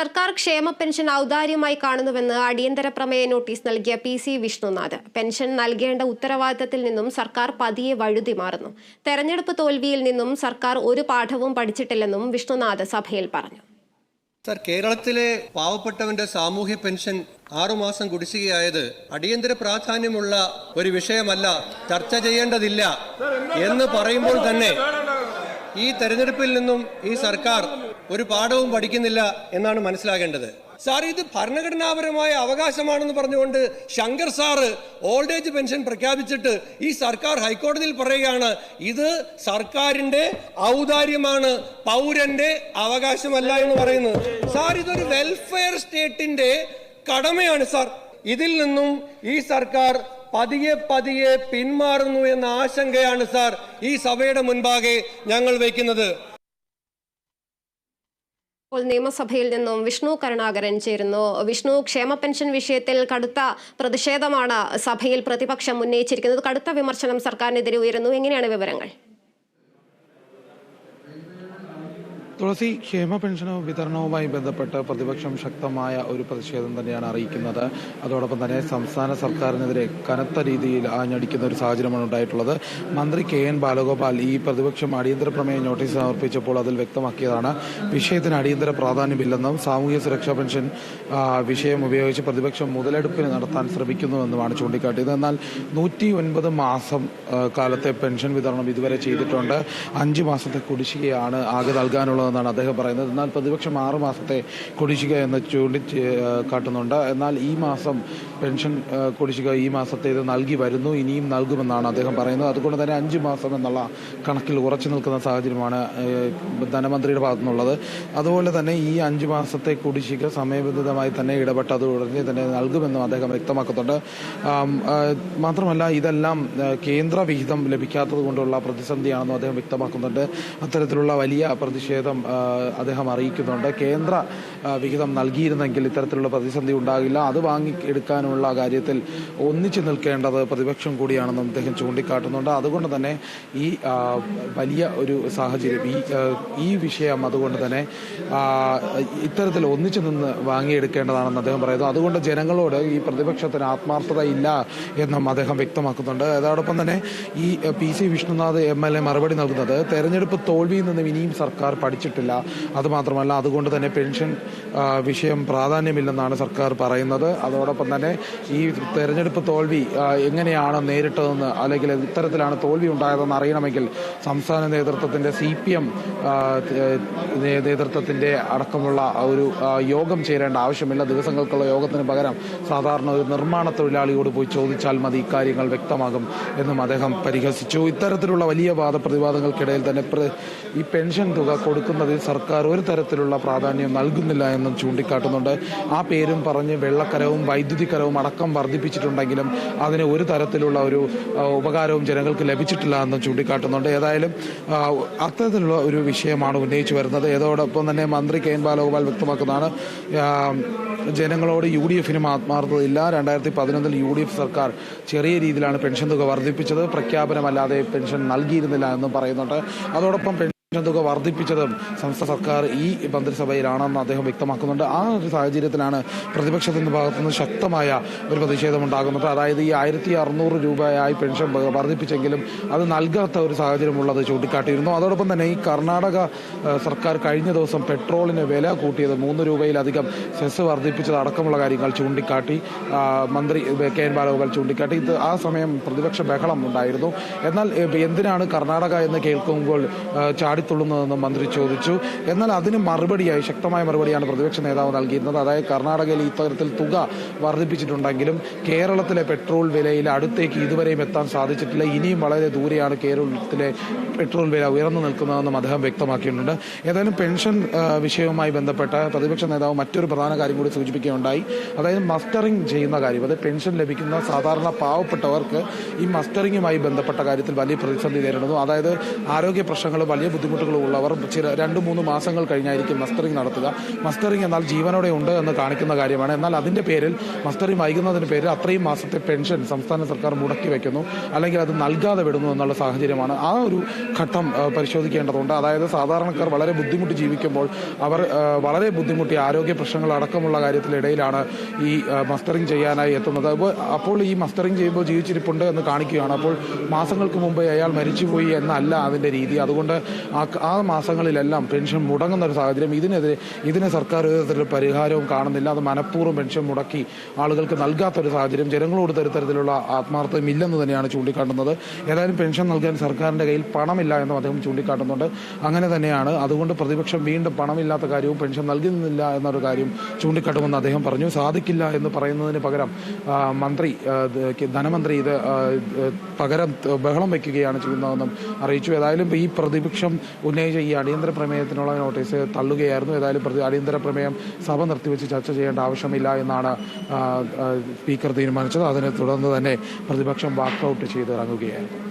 സർക്കാർ ക്ഷേമ പെൻഷൻ ഔദാര്യമായി കാണുന്നുവെന്ന് അടിയന്തര പ്രമേയ നോട്ടീസ് നൽകിയ പി സി വിഷ്ണുനാഥ്. പെൻഷൻ നൽകേണ്ട ഉത്തരവാദിത്തത്തിൽ നിന്നും സർക്കാർ പതിയെ വഴുതി മാറുന്നു. തെരഞ്ഞെടുപ്പ് തോൽവിയിൽ നിന്നും സർക്കാർ ഒരു പാഠവും പഠിച്ചിട്ടില്ലെന്നും വിഷ്ണുനാഥ് സഭയിൽ പറഞ്ഞു. സർ കേരളത്തിലെ പാവപ്പെട്ടവന്റെ സാമൂഹ്യ പെൻഷൻ ആറുമാസം കുടിശ്ശികയായത് അടിയന്തര പ്രാധാന്യമുള്ള ഒരു വിഷയമല്ല ചർച്ച ചെയ്യേണ്ടതില്ല എന്ന് പറയുമ്പോൾ തന്നെ ഈ തെരഞ്ഞെടുപ്പിൽ നിന്നും ഈ സർക്കാർ ഒരു പാഠവും പഠിക്കുന്നില്ല എന്നാണ് മനസ്സിലാകേണ്ടത്. സാർ ഇത് ഭരണഘടനാപരമായ അവകാശമാണെന്ന് പറഞ്ഞുകൊണ്ട് Shankar sir old age pension പ്രഖ്യാപിച്ചിട്ട് ഈ സർക്കാർ ഹൈക്കോടതിയിൽ പറയുകയാണ് ഇത് സർക്കാരിന്റെ ഔദാര്യമാണ് പൗരന്റെ അവകാശമല്ല എന്ന് പറയുന്നത്. സാർ ഇതൊരു വെൽഫെയർ സ്റ്റേറ്റിന്റെ കടമയാണ് സാർ. ഇതിൽ നിന്നും ഈ സർക്കാർ പതിയെ പതിയെ പിന്മാറുന്നു എന്ന ആശങ്കയാണ് സാർ ഈ സഭയുടെ മുൻപാകെ ഞങ്ങൾ വയ്ക്കുന്നത്. ഇപ്പോൾ നിയമസഭയിൽ നിന്നും വിഷ്ണു കരുണാകരൻ ചേരുന്നു. വിഷ്ണു ക്ഷേമ പെൻഷൻ വിഷയത്തിൽ കടുത്ത പ്രതിഷേധമാണ് സഭയിൽ പ്രതിപക്ഷം ഉന്നയിച്ചിരിക്കുന്നത്. കടുത്ത വിമർശനം സർക്കാരിനെതിരെ ഉയരുന്നു. എങ്ങനെയാണ് വിവരങ്ങൾ? തുളസി ക്ഷേമ പെൻഷൻ വിതരണവുമായി ബന്ധപ്പെട്ട് പ്രതിപക്ഷം ശക്തമായ ഒരു പ്രതിഷേധം തന്നെയാണ് അറിയിക്കുന്നത്. അതോടൊപ്പം തന്നെ സംസ്ഥാന സർക്കാരിനെതിരെ കനത്ത രീതിയിൽ ആഞ്ഞടിക്കുന്ന ഒരു സാഹചര്യമാണ് ഉണ്ടായിട്ടുള്ളത്. മന്ത്രി കെ എൻ ബാലഗോപാൽ ഈ പ്രതിപക്ഷം അടിയന്തര പ്രമേയ നോട്ടീസ് സമർപ്പിച്ചപ്പോൾ അതിൽ വ്യക്തമാക്കിയതാണ്. വിഷയത്തിന് അടിയന്തര പ്രാധാന്യമില്ലെന്നും സാമൂഹ്യ സുരക്ഷാ പെൻഷൻ വിഷയം ഉപയോഗിച്ച് പ്രതിപക്ഷം മുതലെടുപ്പിന് നടത്താൻ ശ്രമിക്കുന്നുവെന്നുമാണ് ചൂണ്ടിക്കാട്ടിയത്. എന്നാൽ നൂറ്റി ഒൻപത് മാസം കാലത്തെ പെൻഷൻ വിതരണം ഇതുവരെ ചെയ്തിട്ടുണ്ട്. അഞ്ച് മാസത്തെ കുടിശ്ശികയാണ് ആകെ നൽകാനുള്ളതെന്നാണ് അദ്ദേഹം പറയുന്നത്. എന്നാൽ പ്രതിപക്ഷം ആറ് മാസത്തെ കുടിശ്ശിക എന്ന് ചൂണ്ടി കാട്ടുന്നുണ്ട്. എന്നാൽ ഈ മാസം പെൻഷൻ കുടിശ്ശിക ഈ മാസത്തേത് നൽകി വരുന്നു. ഇനിയും നൽകുമെന്നാണ് അദ്ദേഹം പറയുന്നത്. അതുകൊണ്ട് തന്നെ അഞ്ച് മാസം എന്നുള്ള കണക്കിൽ ഉറച്ചു നിൽക്കുന്ന സാഹചര്യമാണ് ധനമന്ത്രിയുടെ ഭാഗത്തു നിന്നുള്ളത് അതുപോലെ തന്നെ ഈ അഞ്ച് മാസത്തെ കുടിശ്ശിക സമയബന്ധിതമായി തന്നെ ഇടപെട്ട് അത് ഉടനെ തന്നെ നൽകുമെന്നും അദ്ദേഹം വ്യക്തമാക്കുന്നുണ്ട്. മാത്രമല്ല ഇതെല്ലാം കേന്ദ്രവിഹിതം കേന്ദ്ര വിഹിതം ലഭിക്കാത്തത് കൊണ്ടുള്ള പ്രതിസന്ധിയാണെന്നും അദ്ദേഹം വ്യക്തമാക്കുന്നുണ്ട്. അത്തരത്തിലുള്ള വലിയ പ്രതിഷേധം അദ്ദേഹം അറിയിക്കുന്നുണ്ട്. കേന്ദ്ര വിഹിതം നൽകിയിരുന്നെങ്കിൽ ഇത്തരത്തിലുള്ള പ്രതിസന്ധി ഉണ്ടാകില്ല. അത് വാങ്ങി എടുക്കാനുള്ള കാര്യത്തിൽ ഒന്നിച്ചു നിൽക്കേണ്ടത് പ്രതിപക്ഷം കൂടിയാണെന്നും അദ്ദേഹം ചൂണ്ടിക്കാട്ടുന്നുണ്ട്. അതുകൊണ്ട് തന്നെ ഈ വലിയ ഒരു സാഹചര്യം ഈ ഈ വിഷയം അതുകൊണ്ട് തന്നെ ഇത്തരത്തിൽ ഒന്നിച്ചു നിന്ന് വാങ്ങിയെടുക്കേണ്ടതാണെന്ന് അദ്ദേഹം പറയുന്നു. അതുകൊണ്ട് ജനങ്ങളോട് ഈ പ്രതിപക്ഷത്തിന് ആത്മാർത്ഥത ഇല്ല എന്നും അദ്ദേഹം വ്യക്തമാക്കുന്നുണ്ട്. അതോടൊപ്പം തന്നെ ഈ P C Vishnunath M L A മറുപടി നൽകുന്നത് തെരഞ്ഞെടുപ്പ് തോൽവിയിൽ നിന്നും ഇനിയും സർക്കാർ പഠിച്ചിട്ടില്ല അതുമാത്രമല്ല അതുകൊണ്ട് തന്നെ പെൻഷൻ വിഷയം പ്രാധാന്യമില്ലെന്നാണ് സർക്കാർ പറയുന്നത്. അതോടൊപ്പം തന്നെ ഈ തെരഞ്ഞെടുപ്പ് തോൽവി എങ്ങനെയാണ് നേരിട്ടതെന്ന് അല്ലെങ്കിൽ ഇത്തരത്തിലാണ് തോൽവി ഉണ്ടായതെന്ന് അറിയണമെങ്കിൽ സംസ്ഥാന നേതൃത്വത്തിന്റെ സി പി എം നേതൃത്വത്തിന്റെ അടക്കമുള്ള ഒരു യോഗം ചേരേണ്ട ആവശ്യമില്ല. ദിവസങ്ങൾക്കുള്ള യോഗത്തിന് പകരം സാധാരണ ഒരു നിർമ്മാണ തൊഴിലാളിയോട് പോയി ചോദിച്ചാൽ മതി ഇക്കാര്യങ്ങൾ വ്യക്തമാകും എന്നും അദ്ദേഹം പരിഹസിച്ചു. ഇത്തരത്തിലുള്ള വലിയ വാദപ്രതിവാദങ്ങൾക്കിടയിൽ തന്നെ ഈ പെൻഷൻ തുക കൊടുക്കുന്നതിൽ സർക്കാർ ഒരു തരത്തിലുള്ള പ്രാധാന്യം നൽകുന്നില്ല എന്നും ചൂണ്ടിക്കാട്ടുന്നുണ്ട്. ആ പേരും പറഞ്ഞ് വെള്ളക്കരവും വൈദ്യുതിക്കരവും അടക്കം വർദ്ധിപ്പിച്ചിട്ടുണ്ടെങ്കിലും അതിന് ഒരു തരത്തിലുള്ള ഒരു ഉപകാരവും ജനങ്ങൾക്ക് ലഭിച്ചിട്ടില്ല എന്നും ചൂണ്ടിക്കാട്ടുന്നുണ്ട്. ഏതായാലും അത്തരത്തിലുള്ള ഒരു വിഷയമാണ് ഉന്നയിച്ചു വരുന്നത്. ഏതോടൊപ്പം തന്നെ മന്ത്രി കെ എൻ ബാലഗോപാൽ വ്യക്തമാക്കുന്നതാണ് ജനങ്ങളോട് യു ഡി എഫിനും ആത്മാർത്ഥതയില്ല. രണ്ടായിരത്തി പതിനൊന്നിൽ യു ഡി എഫ് സർക്കാർ ചെറിയ രീതിയിലാണ് പെൻഷൻ തുക വർദ്ധിപ്പിച്ചത്. പ്രഖ്യാപനമല്ലാതെ പെൻഷൻ നൽകിയിരുന്നില്ല എന്നും പറയുന്നുണ്ട്. അതോടൊപ്പം തുക വർദ്ധിപ്പിച്ചതും സംസ്ഥാന സർക്കാർ ഈ മന്ത്രിസഭയിലാണെന്ന് അദ്ദേഹം വ്യക്തമാക്കുന്നുണ്ട്. ആ ഒരു സാഹചര്യത്തിലാണ് പ്രതിപക്ഷത്തിന്റെ ഭാഗത്തുനിന്ന് ശക്തമായ ഒരു പ്രതിഷേധം ഉണ്ടാകുന്നത് അതായത് ഈ ആയിരത്തി അറുന്നൂറ് രൂപയായി പെൻഷൻ വർദ്ധിപ്പിച്ചെങ്കിലും അത് നൽകാത്ത ഒരു സാഹചര്യമുള്ളത് ചൂണ്ടിക്കാട്ടിയിരുന്നു. അതോടൊപ്പം തന്നെ ഈ കർണാടക സർക്കാർ കഴിഞ്ഞ ദിവസം പെട്രോളിന് വില കൂട്ടിയത് മൂന്ന് രൂപയിലധികം സെസ് വർദ്ധിപ്പിച്ചത് അടക്കമുള്ള കാര്യങ്ങൾ ചൂണ്ടിക്കാട്ടി മന്ത്രി കെ എൻ ബാലഗോപാൽ ചൂണ്ടിക്കാട്ടി. ഇത് ആ സമയം പ്രതിപക്ഷ ബഹളം ഉണ്ടായിരുന്നു. എന്നാൽ എന്തിനാണ് കർണാടക എന്ന് കേൾക്കുമ്പോൾ ആ, ചാടിത്തുള്ളുന്നതെന്ന് മന്ത്രി ചോദിച്ചു. എന്നാൽ അതിന് മറുപടിയായി ശക്തമായ മറുപടിയാണ് പ്രതിപക്ഷ നേതാവ് നൽകിയിരുന്നത്. അതായത് കർണാടകയിൽ ഇത്തരത്തിൽ തുക വർദ്ധിപ്പിച്ചിട്ടുണ്ടെങ്കിലും കേരളത്തിലെ പെട്രോൾ വിലയിൽ അടുത്തേക്ക് ഇതുവരെയും എത്താൻ സാധിച്ചിട്ടില്ല. ഇനിയും വളരെ ദൂരെയാണ് കേരളത്തിലെ പെട്രോൾ വില ഉയർന്നു നിൽക്കുന്നതെന്നും അദ്ദേഹം വ്യക്തമാക്കിയിട്ടുണ്ട്. ഏതായാലും പെൻഷൻ വിഷയവുമായി ബന്ധപ്പെട്ട പ്രതിപക്ഷ നേതാവ് മറ്റൊരു പ്രധാന കാര്യം കൂടി സൂചിപ്പിക്കുകയുണ്ടായി. അതായത് മസ്റ്ററിംഗ് ചെയ്യുന്ന കാര്യം അതായത് പെൻഷൻ ലഭിക്കുന്ന സാധാരണ പാവപ്പെട്ടവർക്ക് ഈ മസ്റ്ററിങ്ങുമായി ബന്ധപ്പെട്ട കാര്യത്തിൽ വലിയ പ്രതിസന്ധി നേരിടുന്നു. അതായത് ആരോഗ്യ പ്രശ്നങ്ങളും വലിയ ബുദ്ധിമുട്ട് ബുദ്ധിമുട്ടുകളും ഉള്ളവർ ചില രണ്ട് മൂന്ന് മാസങ്ങൾ കഴിഞ്ഞായിരിക്കും മസ്റ്ററിംഗ് നടത്തുക. മസ്റ്ററിംഗ് എന്നാൽ ജീവനോടെ ഉണ്ട് എന്ന് കാണിക്കുന്ന കാര്യമാണ്. എന്നാൽ അതിന്റെ പേരിൽ മസ്റ്ററിംഗ് വൈകുന്നതിന് പേരിൽ അത്രയും മാസത്തെ പെൻഷൻ സംസ്ഥാന സർക്കാർ മുടക്കി വെക്കുന്നു. അല്ലെങ്കിൽ അത് നൽകാതെ വിടുന്നു എന്നുള്ള സാഹചര്യമാണ് ആ ഒരു ഘട്ടം പരിശോധിക്കേണ്ടതുണ്ട്. അതായത് സാധാരണക്കാർ വളരെ ബുദ്ധിമുട്ടി ജീവിക്കുമ്പോൾ അവർ വളരെ ബുദ്ധിമുട്ടി ആരോഗ്യ പ്രശ്നങ്ങൾ അടക്കമുള്ള കാര്യത്തിലിടയിലാണ് ഈ മസ്റ്ററിംഗ് ചെയ്യാനായി എത്തുന്നത്. അപ്പോൾ- ഈ മസ്റ്ററിംഗ് ചെയ്യുമ്പോൾ ജീവിച്ചിരിപ്പുണ്ട് എന്ന് കാണിക്കുകയാണ്. അപ്പോൾ മാസങ്ങൾക്ക് മുമ്പ് അയാൾ മരിച്ചുപോയി എന്നല്ല അതിന്റെ രീതി. അതുകൊണ്ട് ആ മാസങ്ങളിലെല്ലാം പെൻഷൻ മുടങ്ങുന്ന ഒരു സാഹചര്യം. ഇതിനെതിരെ ഇതിന് സർക്കാർ ഒരു പരിഹാരവും കാണുന്നില്ല. അത് മനഃപൂർവം പെൻഷൻ മുടക്കി ആളുകൾക്ക് നൽകാത്തൊരു സാഹചര്യം ജനങ്ങളോട് തരത്തിലുള്ള ആത്മാർത്ഥം ഇല്ലെന്ന് തന്നെയാണ് ചൂണ്ടിക്കാട്ടുന്നത്. ഏതായാലും പെൻഷൻ നൽകാൻ സർക്കാരിന്റെ കയ്യിൽ പണമില്ല എന്നും അദ്ദേഹം ചൂണ്ടിക്കാട്ടുന്നുണ്ട്. അങ്ങനെ തന്നെയാണ്. അതുകൊണ്ട് പ്രതിപക്ഷം വീണ്ടും പണമില്ലാത്ത കാര്യവും പെൻഷൻ നൽകുന്നില്ല എന്നൊരു കാര്യം ചൂണ്ടിക്കാട്ടുമെന്ന് അദ്ദേഹം പറഞ്ഞു. സാധിക്കില്ല എന്ന് പറയുന്നതിന് പകരം മന്ത്രി ധനമന്ത്രി ഇത് പകരം ബഹളം വയ്ക്കുകയാണ് ചെയ്യുന്നതെന്നും അറിയിച്ചു. ഏതായാലും ഈ പ്രതിപക്ഷം ഉന്നയിച്ച ഈ അടിയന്തര പ്രമേയത്തിനുള്ള നോട്ടീസ് തള്ളുകയായിരുന്നു. ഏതായാലും പ്രതി അടിയന്തര പ്രമേയം സഭ നിർത്തിവെച്ച് ചർച്ച ചെയ്യേണ്ട ആവശ്യമില്ല എന്നാണ് സ്പീക്കർ തീരുമാനിച്ചത്. അതിനെ തുടർന്ന് തന്നെ പ്രതിപക്ഷം വാക്കൗട്ട് ചെയ്ത് ഇറങ്ങുകയായിരുന്നു.